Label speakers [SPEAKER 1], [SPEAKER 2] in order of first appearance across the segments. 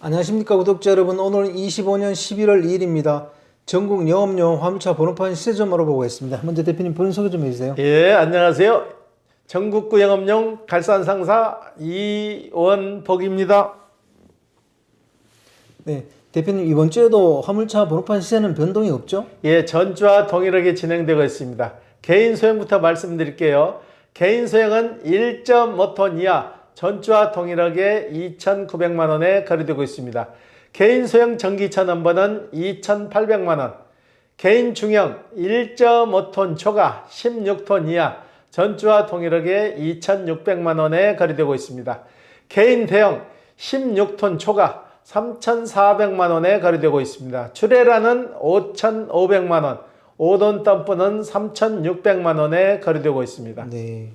[SPEAKER 1] 안녕하십니까 구독자 여러분 오늘은 25년 11월 2일입니다 전국 영업용 화물차 번호판 시세점 알아보겠습니다 먼저 대표님 본인 소개 좀 해주세요
[SPEAKER 2] 예, 안녕하세요. 전국구 영업용 갈산 상사 이원복입니다.
[SPEAKER 1] 네 대표님 이번 주에도 화물차 번호판 시세는 변동이 없죠?
[SPEAKER 2] 예, 전주와 동일하게 진행되고 있습니다. 개인 소형부터 말씀드릴게요. 개인 소형은 1.5톤 이하 전주와 동일하게 2,900만 원에 거래되고 있습니다. 개인 소형 전기차 넘버는 2,800만 원. 개인 중형 1.5톤 초과 16톤 이하 전주와 동일하게 2,600만 원에 거래되고 있습니다. 개인 대형 16톤 초과 3,400만 원에 거래되고 있습니다. 출애라는 5,500만 원, 5돈 덤프는 3,600만 원에 거래되고 있습니다.
[SPEAKER 1] 네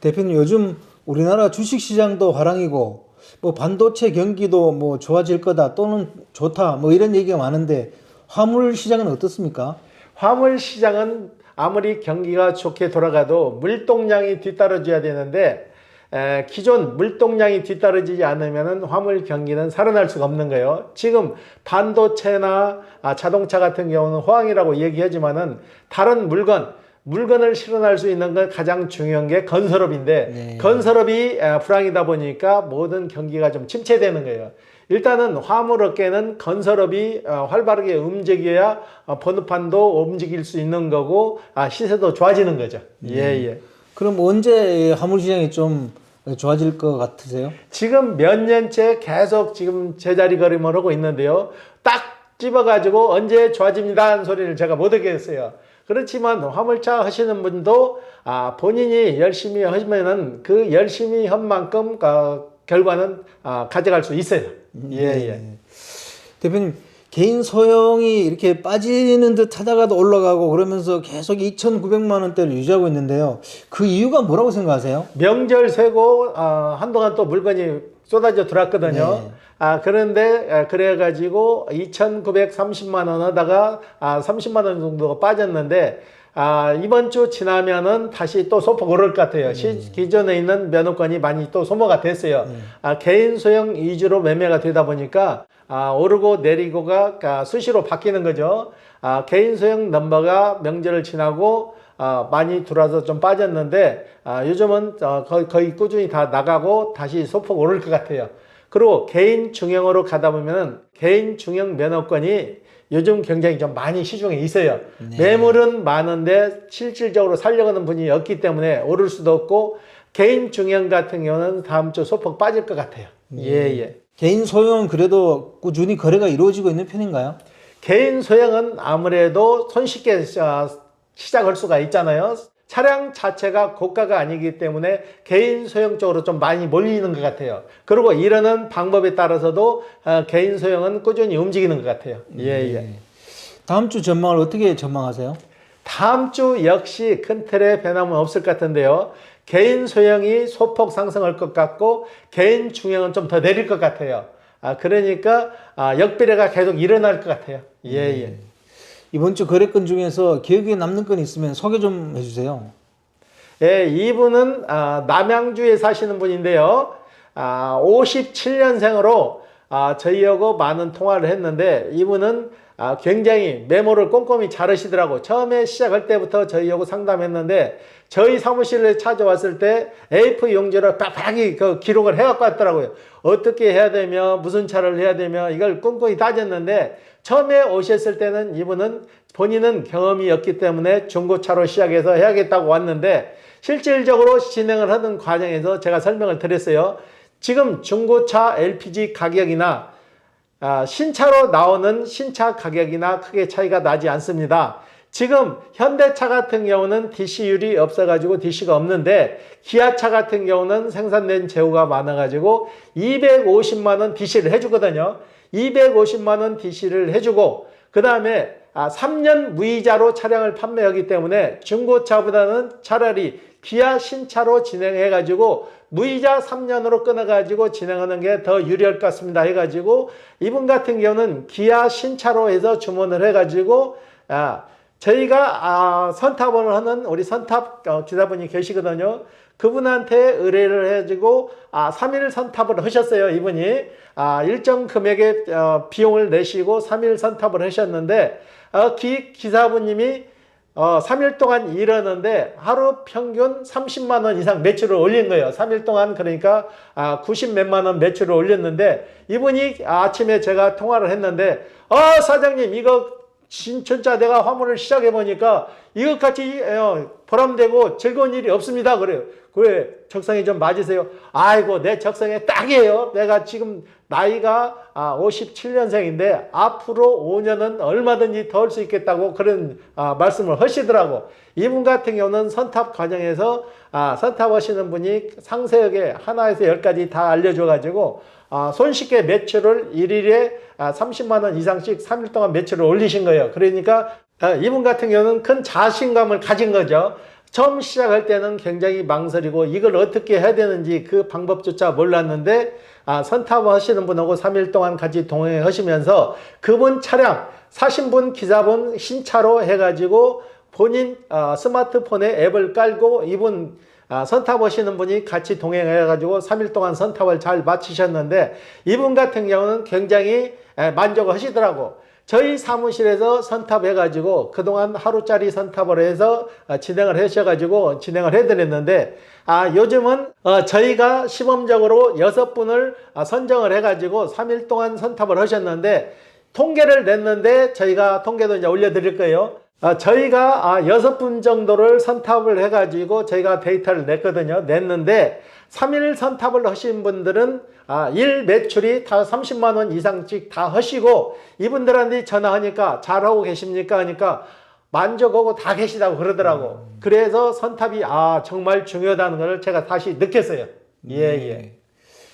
[SPEAKER 1] 대표님 요즘 우리나라 주식시장도 화랑이고 뭐 반도체 경기도 뭐 좋아질 거다 또는 좋다 뭐 이런 얘기가 많은데 화물 시장은 어떻습니까?
[SPEAKER 2] 화물 시장은 아무리 경기가 좋게 돌아가도 물동량이 뒤따라줘야 되는데 에, 기존 물동량이 뒤따라지지 않으면 화물 경기는 살아날 수가 없는 거예요. 지금 반도체나 아, 자동차 같은 경우는 호황이라고 얘기하지만은 다른 물건 물건을 실어날 수 있는 건 가장 중요한 게 건설업인데
[SPEAKER 1] 네.
[SPEAKER 2] 건설업이 에, 불황이다 보니까 모든 경기가 좀 침체되는 거예요. 일단은 화물업계는 건설업이 어, 활발하게 움직여야 어, 번호판도 움직일 수 있는 거고 아, 시세도 좋아지는 거죠. 예, 예.
[SPEAKER 1] 그럼 언제 화물 시장이 좀 좋아질 것 같으세요?
[SPEAKER 2] 지금 몇 년째 계속 지금 제자리 걸음을 하고 있는데요. 딱 집어가지고 언제 좋아집니다 하는 소리를 제가 못 하겠어요. 그렇지만 화물차 하시는 분도 아, 본인이 열심히 하시면은 그 열심히 한 만큼 어, 결과는 아, 가져갈 수 있어요. 예, 예.
[SPEAKER 1] 네. 대표님 개인 소형이 이렇게 빠지는 듯 하다가도 올라가고 그러면서 계속 2,900만 원대를 유지하고 있는데요. 그 이유가 뭐라고 생각하세요?
[SPEAKER 2] 명절 세고 아, 한동안 또 물건이 쏟아져 들어왔거든요.
[SPEAKER 1] 네.
[SPEAKER 2] 아 그런데 아, 그래가지고 2,930만 원 하다가 아 30만 원 정도가 빠졌는데 아 이번 주 지나면은 다시 또 소폭 오를 것 같아요. 시, 기존에 있는 면허권이 많이 또 소모가 됐어요. 아 개인 소형 위주로 매매가 되다 보니까 아 오르고 내리고가 아, 수시로 바뀌는 거죠. 아 개인 소형 넘버가 명절을 지나고 아, 많이 들어와서 좀 빠졌는데 아, 요즘은 어, 거의, 거의 꾸준히 다 나가고 다시 소폭 오를 것 같아요. 그리고 개인 중형으로 가다 보면은 개인 중형 면허권이 요즘 굉장히 좀 많이 시중에 있어요. 매물은 많은데 실질적으로 살려가는 분이 없기 때문에 오를 수도 없고 개인 중형 같은 경우는 다음 주 소폭 빠질 것 같아요. 예, 예.
[SPEAKER 1] 개인 소형은 그래도 꾸준히 거래가 이루어지고 있는 편인가요?
[SPEAKER 2] 개인 소형은 아무래도 손쉽게 어, 시작할 수가 있잖아요. 차량 자체가 고가가 아니기 때문에 개인 소형 쪽으로 좀 많이 몰리는 것 같아요. 그리고 이러는 방법에 따라서도 어, 개인 소형은 꾸준히 움직이는 것 같아요. 예, 예.
[SPEAKER 1] 다음 주 전망을 어떻게 전망하세요?
[SPEAKER 2] 다음 주 역시 큰 틀의 변함은 없을 것 같은데요. 개인 소형이 소폭 상승할 것 같고 개인 중형은 좀 더 내릴 것 같아요. 아, 그러니까 아, 역비례가 계속 일어날 것 같아요. 예, 예.
[SPEAKER 1] 이번 주 거래건 중에서 기억에 남는 건 있으면 소개 좀 해주세요.
[SPEAKER 2] 예, 이분은 아, 남양주에 사시는 분인데요. 아, 57년생으로 아, 저희하고 많은 통화를 했는데 이분은 아, 굉장히 메모를 꼼꼼히 잘 하시더라고. 처음에 시작할 때부터 저희하고 상담했는데 저희 사무실에 찾아왔을 때 A4 용지로 빡빡이 그 기록을 해갖고 왔더라고요. 어떻게 해야 되며 무슨 차를 해야 되며 이걸 꼼꼼히 따졌는데 처음에 오셨을 때는 이분은 본인은 경험이 없기 때문에 중고차로 시작해서 해야겠다고 왔는데 실질적으로 진행을 하는 과정에서 제가 설명을 드렸어요. 지금 중고차 LPG 가격이나 아, 신차로 나오는 신차 가격이나 크게 차이가 나지 않습니다. 지금 현대차 같은 경우는 DC율이 없어가지고 DC가 없는데 기아차 같은 경우는 생산된 재고가 많아가지고 250만원 DC를 해주거든요. 250만 원 DC를 해주고 그 다음에 아, 3년 무이자로 차량을 판매하기 때문에 중고차보다는 차라리 기아 신차로 진행해가지고 무이자 3년으로 끊어가지고 진행하는 게 더 유리할 것 같습니다. 해가지고 이분 같은 경우는 기아 신차로 해서 주문을 해가지고 아, 저희가 아, 선탑을 하는 우리 선탑 어, 기사분이 계시거든요. 그분한테 의뢰를 해가지고 아, 3일 선탑을 하셨어요. 이분이 아, 일정 금액의 어, 비용을 내시고 3일 선탑을 하셨는데 어, 기, 기사분님이 어, 3일 동안 일하는데 하루 평균 30만 원 이상 매출을 올린 거예요. 3일 동안 그러니까 아, 90 몇만 원 매출을 올렸는데 이분이 아침에 제가 통화를 했는데 어 사장님 이거 내가 화물을 시작해 보니까 이것같이 어, 보람되고 즐거운 일이 없습니다. 그래요. 그래 적성이 좀 맞으세요. 아이고 내 적성에 딱이에요. 내가 지금 나이가 아, 57년생인데 앞으로 5년은 얼마든지 더 할 수 있겠다고 그런 아, 말씀을 하시더라고. 이분 같은 경우는 선탑 과정에서 아, 선탑 하시는 분이 상세하게 하나에서 열까지 다 알려줘가지고 아, 손쉽게 매출을 일일에 아, 30만 원 이상씩 3일 동안 매출을 올리신 거예요. 그러니까 아, 이분 같은 경우는 큰 자신감을 가진 거죠. 처음 시작할 때는 굉장히 망설이고 이걸 어떻게 해야 되는지 그 방법조차 몰랐는데 아, 선탑 하시는 분하고 3일 동안 같이 동행하시면서 그분 차량 사신 분 기사분 신차로 해가지고 본인 아, 스마트폰에 앱을 깔고 이분 아, 선탑 하시는 분이 같이 동행해가지고 3일 동안 선탑을 잘 마치셨는데 이분 같은 경우는 굉장히 에, 만족하시더라고. 저희 사무실에서 선탑해가지고 그동안 하루짜리 선탑을 해서 아, 진행을 하셔가지고 진행을 해드렸는데 아 요즘은 어, 저희가 시범적으로 여섯 분을 아, 선정을 해가지고 3일 동안 선탑을 하셨는데 통계를 냈는데 저희가 통계도 이제 올려드릴 거예요. 아, 저희가 아, 여섯 분 정도를 선탑을 해가지고 저희가 데이터를 냈거든요. 냈는데 3일 선탑을 하신 분들은 아, 일 매출이 다 30만 원 이상씩 다 하시고 이분들한테 전화하니까 잘하고 계십니까 하니까 만족하고 다 계시다고 그러더라고. 그래서 선탑이 아 정말 중요하다는 걸 제가 다시 느꼈어요. 예 예.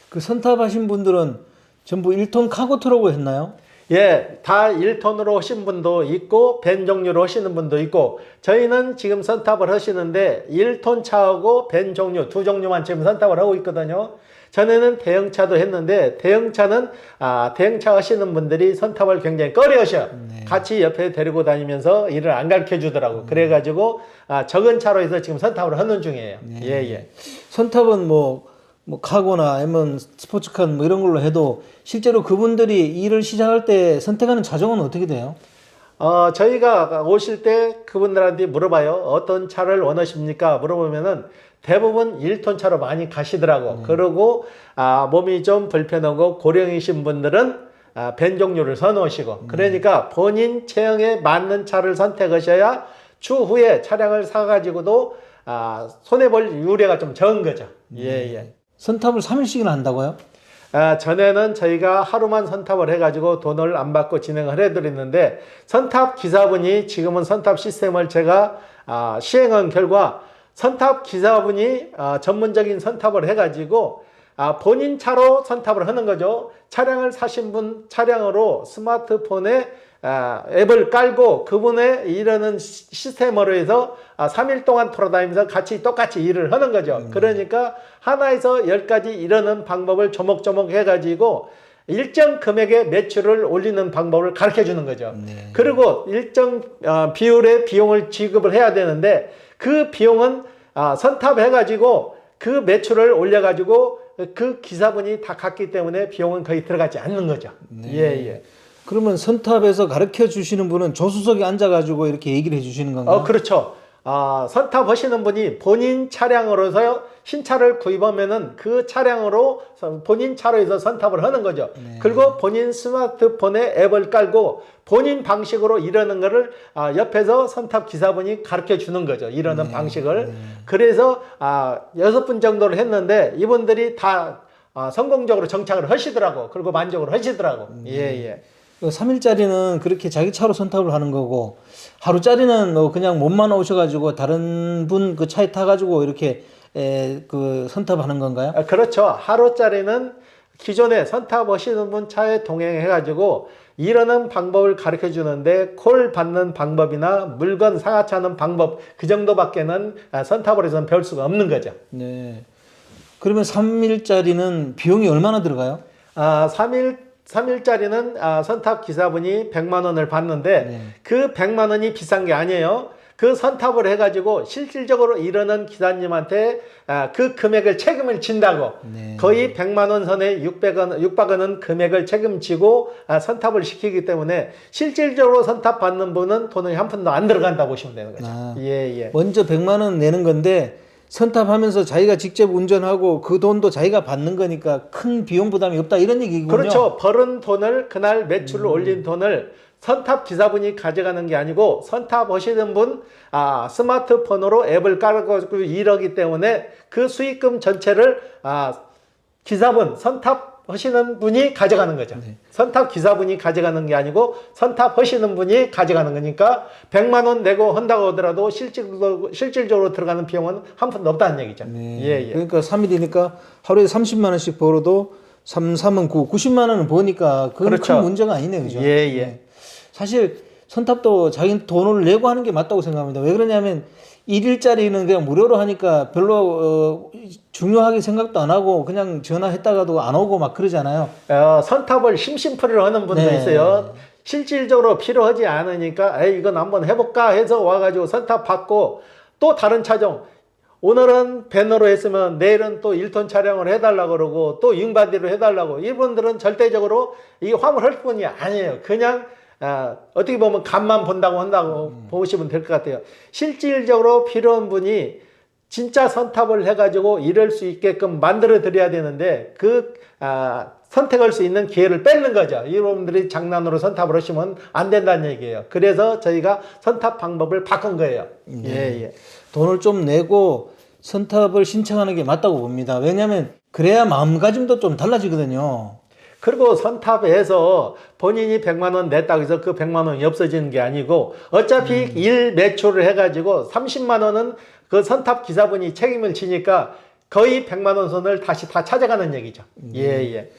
[SPEAKER 1] 그 선탑하신 분들은 전부 1톤 카고 트럭으로 했나요?
[SPEAKER 2] 예, 다 1톤으로 하신 분도 있고 벤 종류로 하시는 분도 있고 저희는 지금 선탑을 하시는데 1톤 차하고 벤 종류 두 종류만 지금 선탑을 하고 있거든요. 전에는 대형차도 했는데 대형차는 아, 대형차 하시는 분들이 선탑을 굉장히 꺼려하셔. 같이 옆에 데리고 다니면서 일을 안 가르쳐 주더라고. 그래 가지고 아, 적은 차로 해서 지금 선탑을 하는 중이에요. 예, 예.
[SPEAKER 1] 선탑은 뭐, 뭐 카고나 아니면 스포츠카 뭐 이런 걸로 해도 실제로 그분들이 일을 시작할 때 선택하는 자정은 어떻게 돼요?
[SPEAKER 2] 어, 저희가 오실 때 그분들한테 물어봐요. 어떤 차를 원하십니까? 물어보면은 대부분 1톤 차로 많이 가시더라고. 그러고, 아, 몸이 좀 불편하고 고령이신 분들은 아, 벤 종류를 선호하시고. 그러니까 본인 체형에 맞는 차를 선택하셔야 추후에 차량을 사가지고도 아, 손해볼 유례가 좀 적은 거죠. 예, 예.
[SPEAKER 1] 선탑을 3일씩이나 한다고요?
[SPEAKER 2] 아, 전에는 저희가 하루만 선탑을 해가지고 돈을 안 받고 진행을 해드렸는데 선탑 기사분이 지금은 선탑 시스템을 제가 아, 시행한 결과 선탑 기사분이 아, 전문적인 선탑을 해가지고 아, 본인 차로 선탑을 하는 거죠. 차량을 사신 분 차량으로 스마트폰에 아, 앱을 깔고 그분의 일하는 시- 시스템으로 해서 아, 3일 동안 돌아다니면서 같이 똑같이 일을 하는 거죠. 그러니까 하나에서 열까지 일하는 방법을 조목조목 해가지고 일정 금액의 매출을 올리는 방법을 가르쳐 주는 거죠.
[SPEAKER 1] 네.
[SPEAKER 2] 그리고 일정 어, 비율의 비용을 지급을 해야 되는데 그 비용은 아, 선탑해가지고 그 매출을 올려가지고 그 기사분이 다 갔기 때문에 비용은 거의 들어가지 않는 거죠. 예, 예.
[SPEAKER 1] 그러면 선탑에서 가르쳐 주시는 분은 조수석에 앉아가지고 이렇게 얘기를 해 주시는 건가요?
[SPEAKER 2] 어, 그렇죠. 아, 선탑 하시는 분이 본인 차량으로서 신차를 구입하면은 그 차량으로 선- 본인 차로 해서 선탑을 하는 거죠. 그리고 본인 스마트폰에 앱을 깔고 본인 방식으로 이러는 거를 아, 옆에서 선탑 기사분이 가르쳐 주는 거죠. 이러는 방식을. 그래서 아, 여섯 분 정도를 했는데 이분들이 다 아, 성공적으로 정착을 하시더라고. 그리고 만족을 하시더라고. 예, 예.
[SPEAKER 1] 3일짜리는 그렇게 자기 차로 선탑을 하는 거고 하루짜리는 뭐 그냥 몸만 오셔가지고 다른 분 그 차에 타가지고 이렇게 에, 그 선탑하는 건가요?
[SPEAKER 2] 아, 그렇죠. 하루짜리는 기존에 선탑 하시는 분 차에 동행해가지고 이러는 방법을 가르쳐 주는데 콜 받는 방법이나 물건 상하차는 방법 그 정도밖에는 아, 선탑을 해서는 배울 수가 없는 거죠.
[SPEAKER 1] 네. 그러면 3일짜리는 비용이 얼마나 들어가요?
[SPEAKER 2] 아, 3일 3일짜리는 아, 선탑 기사분이 100만 원을 받는데
[SPEAKER 1] 네.
[SPEAKER 2] 그 100만 원이 비싼 게 아니에요. 그 선탑을 해가지고 실질적으로 이르는 기사님한테 아, 그 금액을 책임을 진다고
[SPEAKER 1] 네.
[SPEAKER 2] 거의 100만 원 선에 600원, 600원은 금액을 책임지고 아, 선탑을 시키기 때문에 실질적으로 선탑 받는 분은 돈이 한 푼도 안 들어간다고 보시면 되는 거죠.
[SPEAKER 1] 아.
[SPEAKER 2] 예, 예.
[SPEAKER 1] 먼저 100만 원 내는 건데 선탑하면서 자기가 직접 운전하고 그 돈도 자기가 받는 거니까 큰 비용 부담이 없다 이런 얘기군요.
[SPEAKER 2] 그렇죠. 벌은 돈을 그날 매출을
[SPEAKER 1] 음.
[SPEAKER 2] 올린 돈을 선탑 기사분이 가져가는 게 아니고 선탑 하시는 분 아, 스마트폰으로 앱을 깔아가지고 일하기 때문에 그 수익금 전체를 아, 기사분 선탑 하시는 분이 가져가는 거죠.
[SPEAKER 1] 네.
[SPEAKER 2] 선탑 기사분이 가져가는 게 아니고 선탑 하시는 분이 가져가는 거니까 100만 원 내고 한다고 하더라도 실질적으로, 실질적으로 들어가는 비용은 한 푼도 없다는 얘기죠.
[SPEAKER 1] 네.
[SPEAKER 2] 예, 예.
[SPEAKER 1] 그러니까 3일이니까 하루에 30만 원씩 벌어도 3, 3은 9, 90만 원을 버니까 그건
[SPEAKER 2] 그렇죠.
[SPEAKER 1] 큰 문제가 아니네요. 그죠?
[SPEAKER 2] 예, 예.
[SPEAKER 1] 네. 사실 선탑도 자기 돈을 내고 하는 게 맞다고 생각합니다. 왜 그러냐면 일일짜리는 그냥 무료로 하니까 별로 어, 중요하게 생각도 안 하고 그냥 전화했다가도 안 오고 막 그러잖아요.
[SPEAKER 2] 어, 선탑을 심심풀이를 하는 분도
[SPEAKER 1] 네.
[SPEAKER 2] 있어요. 실질적으로 필요하지 않으니까 에이 이건 한번 해볼까 해서 와가지고 선탑 받고 또 다른 차종 오늘은 배너로 했으면 내일은 또 1톤 촬영을 해달라고 그러고 또 윙바디로 해달라고 이분들은 절대적으로 이 화물 할 뿐이 아니에요. 그냥 아, 어떻게 보면 간만 본다고 한다고 보시면 될 것 같아요. 실질적으로 필요한 분이 진짜 선탑을 해가지고 이럴 수 있게끔 만들어 드려야 되는데 그 아, 선택할 수 있는 기회를 뺏는 거죠. 여러분들이 장난으로 선탑을 하시면 안 된다는 얘기예요. 그래서 저희가 선탑 방법을 바꾼 거예요. 예, 예.
[SPEAKER 1] 돈을 좀 내고 선탑을 신청하는 게 맞다고 봅니다. 왜냐하면 그래야 마음가짐도 좀 달라지거든요.
[SPEAKER 2] 그리고 선탑에서 본인이 100만 원 냈다고 해서 그 100만 원이 없어지는 게 아니고 어차피 일 매출을 해가지고 30만 원은 그 선탑 기사분이 책임을 지니까 거의 100만 원 선을 다시 다 찾아가는 얘기죠. 예, 예.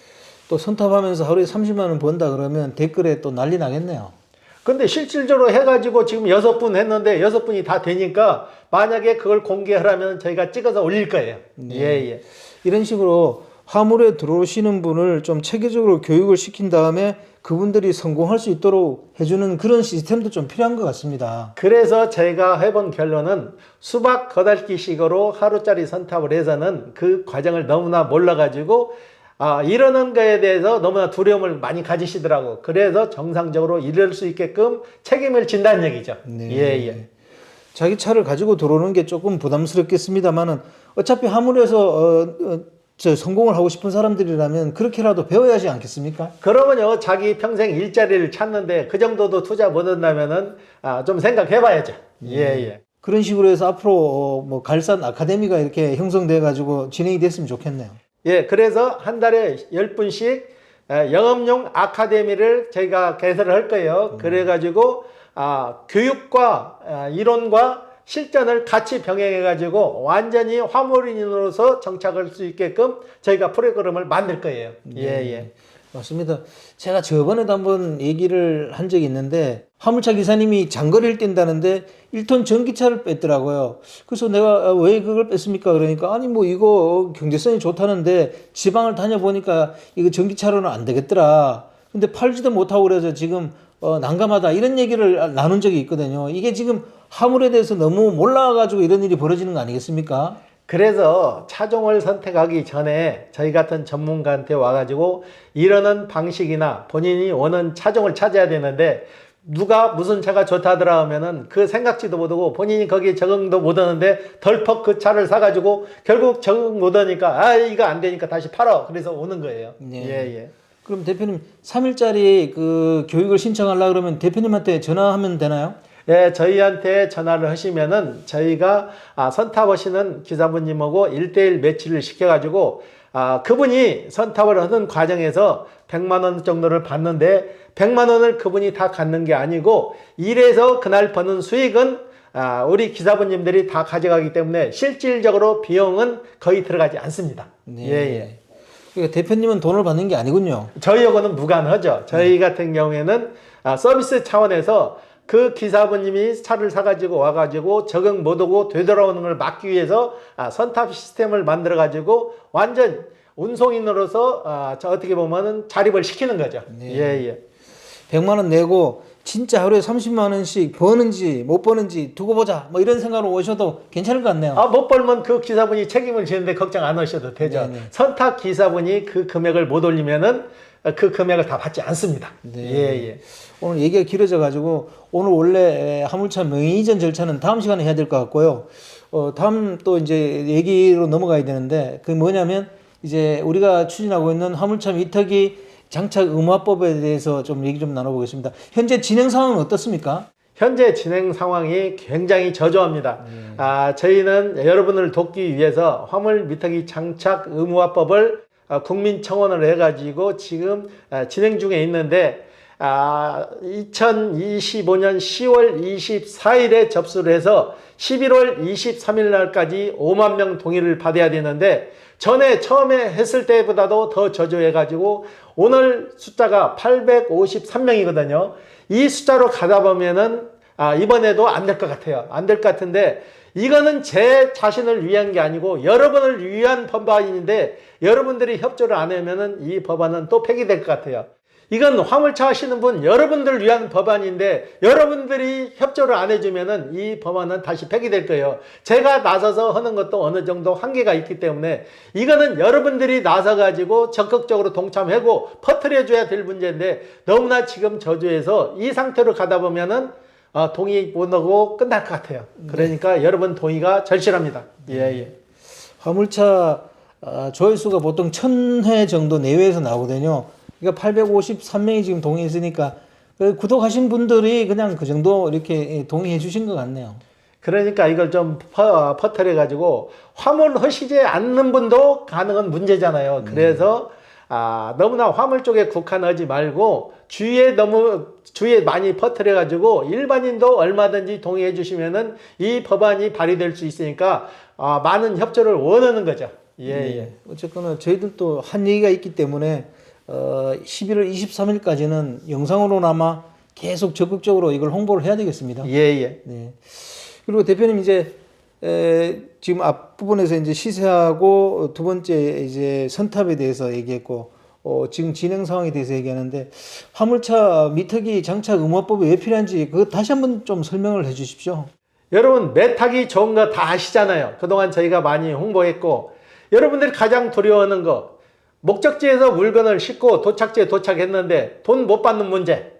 [SPEAKER 1] 또 선탑하면서 하루에 30만 원 번다 그러면 댓글에 또 난리 나겠네요.
[SPEAKER 2] 근데 실질적으로 해가지고 지금 여섯 분 했는데 여섯 분이 다 되니까 만약에 그걸 공개하라면 저희가 찍어서 올릴 거예요.
[SPEAKER 1] 네.
[SPEAKER 2] 예, 예.
[SPEAKER 1] 이런 식으로 화물에 들어오시는 분을 좀 체계적으로 교육을 시킨 다음에 그분들이 성공할 수 있도록 해주는 그런 시스템도 좀 필요한 것 같습니다.
[SPEAKER 2] 그래서 제가 해본 결론은 수박 거달기식으로 하루짜리 선탑을 해서는 그 과정을 너무나 몰라가지고 아, 이러는 거에 대해서 너무나 두려움을 많이 가지시더라고. 그래서 정상적으로 이럴 수 있게끔 책임을 진다는 얘기죠.
[SPEAKER 1] 네.
[SPEAKER 2] 예, 예.
[SPEAKER 1] 자기 차를 가지고 들어오는 게 조금 부담스럽겠습니다만은 어차피 화물에서 어, 어, 저 성공을 하고 싶은 사람들이라면 그렇게라도 배워야 하지 않겠습니까?
[SPEAKER 2] 그러면요, 자기 평생 일자리를 찾는데 그 정도도 투자 못 한다면은 아, 좀 생각해 봐야죠. 예, 예.
[SPEAKER 1] 그런 식으로 해서 앞으로 어, 뭐 갈산 아카데미가 이렇게 형성돼 가지고 진행이 됐으면 좋겠네요.
[SPEAKER 2] 예, 그래서 한 달에 10분씩 영업용 아카데미를 저희가 개설을 할 거예요. 그래가지고, 아, 교육과 아, 이론과 실전을 같이 병행해 가지고 완전히 화물인으로서 정착할 수 있게끔 저희가 프로그램을 만들 거예요. 예, 예.
[SPEAKER 1] 맞습니다. 제가 저번에도 한번 얘기를 한 적이 있는데 화물차 기사님이 장거리를 뛴다는데 1톤 전기차를 뺐더라고요. 그래서 내가 아, 왜 그걸 뺐습니까? 그러니까 아니 뭐 이거 경제성이 좋다는데 지방을 다녀보니까 이거 전기차로는 안 되겠더라. 근데 팔지도 못하고 그래서 지금 어, 난감하다 이런 얘기를 나눈 적이 있거든요. 이게 지금 화물에 대해서 너무 몰라가지고 이런 일이 벌어지는 거 아니겠습니까?
[SPEAKER 2] 그래서 차종을 선택하기 전에 저희 같은 전문가한테 와가지고 이러는 방식이나 본인이 원하는 차종을 찾아야 되는데 누가 무슨 차가 좋다더라 하면은 그 생각지도 못하고 본인이 거기에 적응도 못하는데 덜컥 그 차를 사가지고 결국 적응 못하니까 아 이거 안 되니까 다시 팔어 그래서 오는 거예요.
[SPEAKER 1] 네.
[SPEAKER 2] 예 예.
[SPEAKER 1] 그럼 대표님 3일짜리 그 교육을 신청하려 그러면 대표님한테 전화하면 되나요?
[SPEAKER 2] 예, 저희한테 전화를 하시면은 저희가 아, 선탑하시는 기사분님하고 1대1 매치를 시켜가지고 아, 그분이 선탑을 하는 과정에서 100만 원 정도를 받는데 100만 원을 그분이 다 갖는 게 아니고 일해서 그날 버는 수익은 아, 우리 기사분님들이 다 가져가기 때문에 실질적으로 비용은 거의 들어가지 않습니다.
[SPEAKER 1] 네.
[SPEAKER 2] 예, 예.
[SPEAKER 1] 그러니까 대표님은 돈을 받는 게 아니군요.
[SPEAKER 2] 저희하고는 무관하죠. 저희 같은 경우에는 아, 서비스 차원에서 그 기사분님이 차를 사가지고 와가지고 적응 못하고 되돌아오는 걸 막기 위해서 아, 선탑 시스템을 만들어가지고 완전 운송인으로서 아, 저 어떻게 보면은 자립을 시키는 거죠.
[SPEAKER 1] 네.
[SPEAKER 2] 예, 예.
[SPEAKER 1] 100만 원 내고 진짜 하루에 30만 원씩 버는지 못 버는지 두고 보자. 뭐 이런 생각으로 오셔도 괜찮을 것 같네요.
[SPEAKER 2] 아, 못 벌면 그 기사분이 책임을 지는데 걱정 안 하셔도 되죠.
[SPEAKER 1] 네네.
[SPEAKER 2] 선탁 기사분이 그 금액을 못 올리면은 그 금액을 다 받지 않습니다.
[SPEAKER 1] 네.
[SPEAKER 2] 예, 예.
[SPEAKER 1] 오늘 얘기가 길어져 가지고 오늘 원래 화물차 명의 이전 절차는 다음 시간에 해야 될 것 같고요. 어, 다음 또 이제 얘기로 넘어가야 되는데 그게 뭐냐면 이제 우리가 추진하고 있는 화물차 미터기 장착 의무화법에 대해서 좀 얘기 좀 나눠보겠습니다. 현재 진행 상황은 어떻습니까?
[SPEAKER 2] 현재 진행 상황이 굉장히 저조합니다.
[SPEAKER 1] 네.
[SPEAKER 2] 아, 저희는 여러분을 돕기 위해서 화물 미터기 장착 의무화법을 아, 국민청원을 해가지고 지금 아, 진행 중에 있는데 아, 2025년 10월 24일에 접수를 해서 11월 23일 날까지 5만 명 동의를 받아야 되는데 전에 처음에 했을 때보다도 더 저조해가지고 오늘 숫자가 853명이거든요. 이 숫자로 가다 보면은 아, 이번에도 안 될 것 같아요. 안 될 것 같은데 이거는 제 자신을 위한 게 아니고 여러분을 위한 법안인데 여러분들이 협조를 안 하면은 이 법안은 또 폐기될 것 같아요. 이건 화물차 하시는 분 여러분들 위한 법안인데 여러분들이 협조를 안 해주면은 이 법안은 다시 폐기될 거예요. 제가 나서서 하는 것도 어느 정도 한계가 있기 때문에 이거는 여러분들이 나서 가지고 적극적으로 동참하고 퍼뜨려줘야 될 문제인데 너무나 지금 저조해서 이 상태로 가다 보면은 어, 동의 못 하고 끝날 것 같아요. 그러니까 여러분 동의가 절실합니다. 예, 예.
[SPEAKER 1] 화물차 어, 조회수가 보통 1000회 정도 내외에서 나오거든요. 그러니까 853명이 지금 동의했으니까 그 구독하신 분들이 그냥 그 정도 이렇게 동의해 주신 것 같네요.
[SPEAKER 2] 그러니까 이걸 좀 퍼, 퍼뜨려 가지고 화물 허시지 않는 분도 가능한 문제잖아요. 그래서 아, 너무나 화물 쪽에 국한하지 말고 주위에 너무 주위에 많이 퍼뜨려 가지고 일반인도 얼마든지 동의해 주시면은 이 법안이 발의될 수 있으니까 아, 많은 협조를 원하는 거죠. 예, 예.
[SPEAKER 1] 어쨌거나 저희들도 한 얘기가 있기 때문에 어, 11월 23일까지는 영상으로나마 계속 적극적으로 이걸 홍보를 해야 되겠습니다.
[SPEAKER 2] 예, 예.
[SPEAKER 1] 네. 그리고 대표님 이제 에, 지금 앞부분에서 이제 시세하고 두 번째 이제 선탑에 대해서 얘기했고 어, 지금 진행 상황에 대해서 얘기하는데 화물차 미터기 장착 의무화법이 왜 필요한지 그거 다시 한번 좀 설명을 해 주십시오.
[SPEAKER 2] 여러분 메타기 좋은 거 다 아시잖아요. 그동안 저희가 많이 홍보했고 여러분들이 가장 두려워하는 거 목적지에서 물건을 싣고 도착지에 도착했는데 돈 못 받는 문제.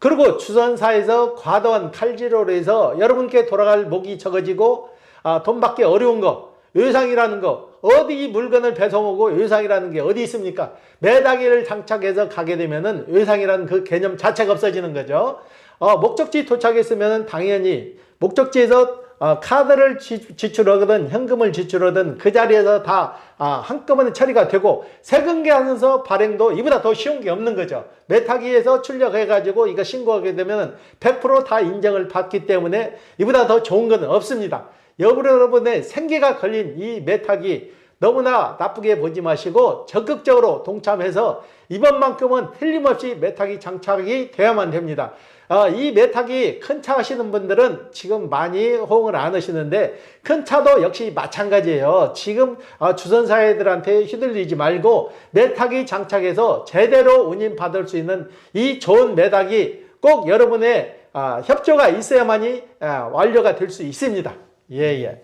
[SPEAKER 2] 그리고 주선사에서 과도한 칼질로 해서 여러분께 돌아갈 목이 적어지고 아, 돈 받기 어려운 거 의상이라는 거 어디 이 물건을 배송하고 의상이라는 게 어디 있습니까? 매다기를 장착해서 가게 되면은 의상이라는 그 개념 자체가 없어지는 거죠. 어, 목적지 도착했으면은 당연히 목적지에서 어, 카드를 지, 지출하거든 현금을 지출하든 그 자리에서 다 아, 한꺼번에 처리가 되고 세금계하면서 발행도 이보다 더 쉬운 게 없는 거죠. 메타기에서 출력해가지고 이거 신고하게 되면 100%다 인정을 받기 때문에 이보다 더 좋은 건 없습니다. 여러분의 생계가 걸린 이 메타기 너무나 나쁘게 보지 마시고 적극적으로 동참해서 이번만큼은 틀림없이 메타기 장착이 돼야만 됩니다. 어, 이 메타기 큰 차 하시는 분들은 지금 많이 호응을 안 하시는데 큰 차도 역시 마찬가지예요. 지금 어, 주선사애들한테 휘둘리지 말고 메타기 장착해서 제대로 운임 받을 수 있는 이 좋은 메타기 꼭 여러분의 아, 협조가 있어야만이 아, 완료가 될 수 있습니다. 예, 예.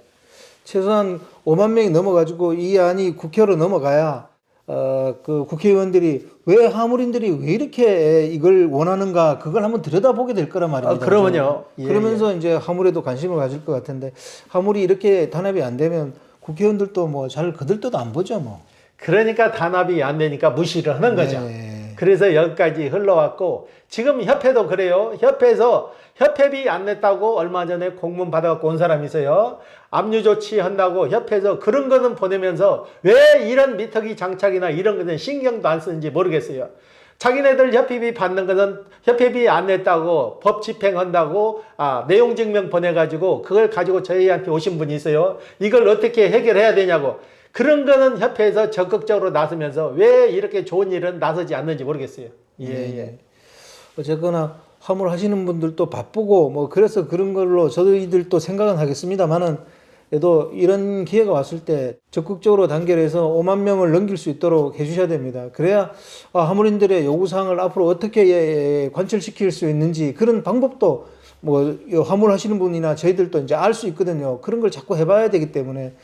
[SPEAKER 1] 최소한 5만 명이 넘어가지고 이 안이 국회로 넘어가야 어, 그 국회의원들이 왜 화물인들이 왜 이렇게 이걸 원하는가 그걸 한번 들여다보게 될 거란 말입니다.
[SPEAKER 2] 아, 그러면요. 예,
[SPEAKER 1] 그러면서 이제 화물에도 관심을 가질 것 같은데 화물이 이렇게 단합이 안 되면 국회의원들도 뭐 잘 그들도 안 보죠 뭐.
[SPEAKER 2] 그러니까 단합이 안 되니까 무시를 하는 거죠.
[SPEAKER 1] 네.
[SPEAKER 2] 그래서 여기까지 흘러왔고 지금 협회도 그래요. 협회에서 협회비 안 냈다고 얼마 전에 공문 받아갖고 온 사람이 있어요. 압류 조치 한다고 협회에서 그런 거는 보내면서 왜 이런 미터기 장착이나 이런 거는 신경도 안 쓰는지 모르겠어요. 자기네들 협회비 받는 것은 협회비 안 냈다고 법 집행한다고 아, 내용 증명 보내가지고 그걸 가지고 저희한테 오신 분이 있어요. 이걸 어떻게 해결해야 되냐고. 그런 거는 협회에서 적극적으로 나서면서 왜 이렇게 좋은 일은 나서지 않는지 모르겠어요. 예, 예.
[SPEAKER 1] 어쨌거나 화물 하시는 분들도 바쁘고 뭐 그래서 그런 걸로 저희들도 생각은 하겠습니다만은 에도 이런 기회가 왔을 때 적극적으로 단결해서 5만 명을 넘길 수 있도록 해주셔야 됩니다. 그래야 아, 화물인들의 요구사항을 앞으로 어떻게 예, 관철시킬 수 있는지 그런 방법도 뭐이 화물 하시는 분이나 저희들도 이제 알 수 있거든요. 그런 걸 자꾸 해봐야 되기 때문에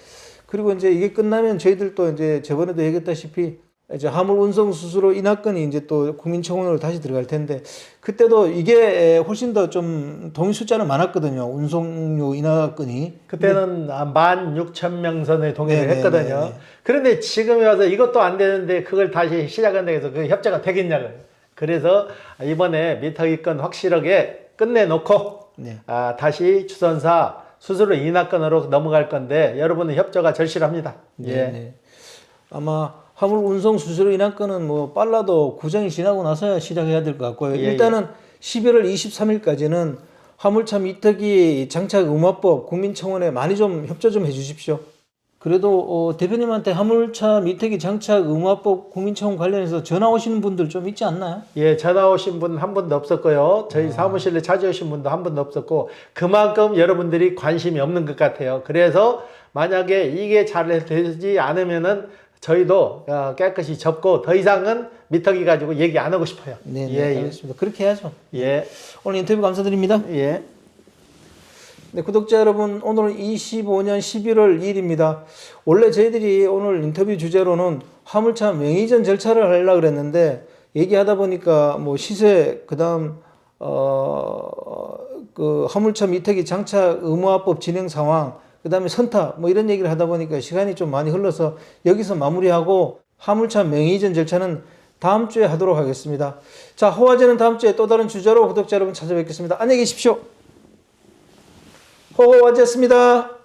[SPEAKER 1] 그리고 이제 이게 끝나면 저희들도 이제 저번에도 얘기했다시피 이제 화물 운송 수수료 인하권이 이제 또 국민청원으로 다시 들어갈 텐데 그때도 이게 훨씬 더 좀 동의 숫자는 많았거든요. 운송료 인하권이.
[SPEAKER 2] 그때는 아, 16,000명 선에 동의를
[SPEAKER 1] 네, 네,
[SPEAKER 2] 했거든요.
[SPEAKER 1] 네, 네.
[SPEAKER 2] 그런데 지금에 와서 이것도 안 되는데 그걸 다시 시작한다 해서 그 협조가 되겠냐고요. 그래서 이번에 미터기권 확실하게 끝내놓고
[SPEAKER 1] 네.
[SPEAKER 2] 아, 다시 주선사 수수료 인하권으로 넘어갈 건데 여러분은 협조가 절실합니다.
[SPEAKER 1] 네,
[SPEAKER 2] 예.
[SPEAKER 1] 네. 아마 화물 운송 수수료 인하권은 뭐 빨라도 구정이 지나고 나서야 시작해야 될 것 같고요.
[SPEAKER 2] 예,
[SPEAKER 1] 일단은 11월 23일까지는 화물차 미터기 장착 의무화법 국민청원에 많이 좀 협조 좀 해주십시오. 그래도 어, 대표님한테 화물차 미터기 장착 의무화법 국민청원 관련해서 전화 오시는 분들 좀 있지 않나요?
[SPEAKER 2] 예, 전화 오신 분 한 분도 없었고요. 저희 사무실에 찾아오신 분도 한 분도 없었고, 그만큼 여러분들이 관심이 없는 것 같아요. 그래서 만약에 이게 잘 되지 않으면은 저희도 어, 깨끗이 접고 더 이상은 미터기 가지고 얘기 안 하고 싶어요.
[SPEAKER 1] 네, 네,
[SPEAKER 2] 예,
[SPEAKER 1] 알겠습니다. 그렇게 해야죠.
[SPEAKER 2] 예,
[SPEAKER 1] 오늘 인터뷰 감사드립니다.
[SPEAKER 2] 예, 예.
[SPEAKER 1] 네, 구독자 여러분, 오늘은 25년 11월 2일입니다. 원래 저희들이 오늘 인터뷰 주제로는 화물차 명의전 절차를 하려고 그랬는데, 얘기하다 보니까 뭐 시세, 그 다음, 어, 그 화물차 미터기 장착 의무화법 진행 상황, 그 다음에 선타, 뭐 이런 얘기를 하다 보니까 시간이 좀 많이 흘러서 여기서 마무리하고 화물차 명의전 절차는 다음 주에 하도록 하겠습니다. 자, 호화제는 다음 주에 또 다른 주제로 구독자 여러분 찾아뵙겠습니다. 안녕히 계십시오. 호화제였습니다.